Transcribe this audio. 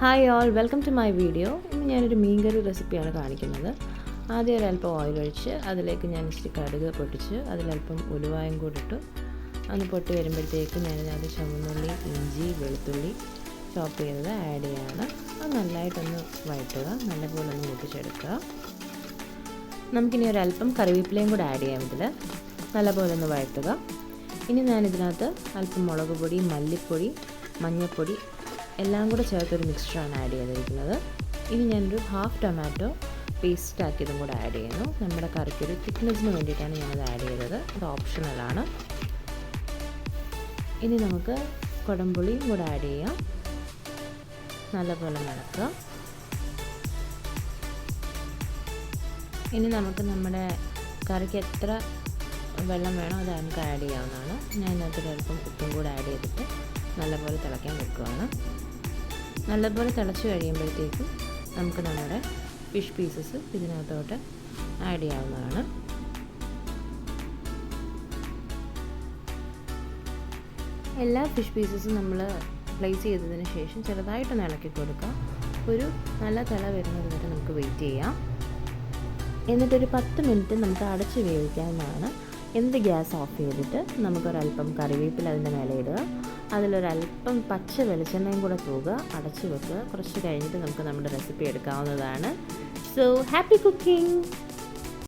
Hi all welcome to my video ഇന്ന് ഞാനൊരു മീൻകറി റെസിപ്പിയാണ് കാണിക്കുന്നത്. ആദ്യം ഒരല്പം ഓയിൽ ഒഴിച്ച് അതിലേക്ക് ഞാൻ ഇച്ചിരി കടുക് പൊട്ടിച്ച് അതിലല്പം ഉലുവായും കൂടി ഇട്ടു. അന്ന് പൊട്ടി വരുമ്പോഴത്തേക്ക് ഞാനത് ചുമന്നുള്ളി ഇഞ്ചി വെളുത്തുള്ളി ചോപ്പ് ചെയ്തത് ആഡ് ചെയ്യാണ്. അത് നല്ലതായിട്ടൊന്ന് വഴറ്റുക നല്ലപോലെ ഒന്ന് മുട്ടിച്ചെടുക്കുക നമുക്കിനി ഒരല്പം കറിവേപ്പിലയും കൂടെ ആഡ് ചെയ്യാം ഇതിൽ നല്ലപോലെ ഒന്ന് വഴറ്റുക. ഇനി ഞാനിതിനകത്ത് അല്പം മുളക് പൊടി മല്ലിപ്പൊടി മഞ്ഞൾപ്പൊടി എല്ലാം കൂടെ ചേർത്തൊരു മിക്സ്ചറാണ് ആഡ് ചെയ്തിരിക്കുന്നത്. ഇനി ഞാനൊരു ഹാഫ് ടൊമാറ്റോ പേസ്റ്റ് ആക്കിയതും കൂടെ ആഡ് ചെയ്യുന്നു. നമ്മുടെ കറിക്കൊരു തിക്നെസ്സിന് വേണ്ടിയിട്ടാണ് ഞാനത് ആഡ് ചെയ്തത്. അത് ഓപ്ഷണലാണ് ഇനി നമുക്ക് കുടംപുളിയും കൂടെ ആഡ് ചെയ്യാം. നല്ലപോലെ നടക്കുക. ഇനി നമുക്ക് നമ്മുടെ കറിക്ക് എത്ര വെള്ളം വേണോ അത് നമുക്ക് ആഡ് ചെയ്യാവുന്നതാണ്. ഞാൻ ഇതിനകത്ത് അല്പം ഉപ്പും കൂടെ ആഡ് ചെയ്തിട്ട് നല്ലപോലെ തിളയ്ക്കാൻ വെക്കുകയാണ് നല്ലപോലെ തിളച്ച് കഴിയുമ്പോഴത്തേക്കും നമുക്ക് നമ്മുടെ ഫിഷ് പീസസ് ഇതിനകത്തോട്ട് ആഡ് ചെയ്യാവുന്നതാണ്. എല്ലാ ഫിഷ് പീസസും നമ്മൾ പ്ലേസ് ചെയ്തതിന് ശേഷം ചെറുതായിട്ടൊന്ന് ഇളക്കി കൊടുക്കാം. ഒരു നല്ല തിള വരുന്നത് വരെ നമുക്ക് വെയിറ്റ് ചെയ്യാം. എന്നിട്ടൊരു പത്ത് മിനിറ്റ് നമുക്ക് അടച്ച് വേവിക്കാവുന്നതാണ്. എന്ത് ഗ്യാസ് ഓഫ് ചെയ്തിട്ട് നമുക്കൊരല്പം കറിവേപ്പില അതിന്റെ മേലെ ഇടുക. അതിലൊരല്പം പച്ച വെളിച്ചെണ്ണയും കൂടെ തൂക അടച്ചു വെക്കുക കുറച്ച് കഴിഞ്ഞിട്ട് നമുക്ക് നമ്മുടെ റെസിപ്പി എടുക്കാവുന്നതാണ്. So happy cooking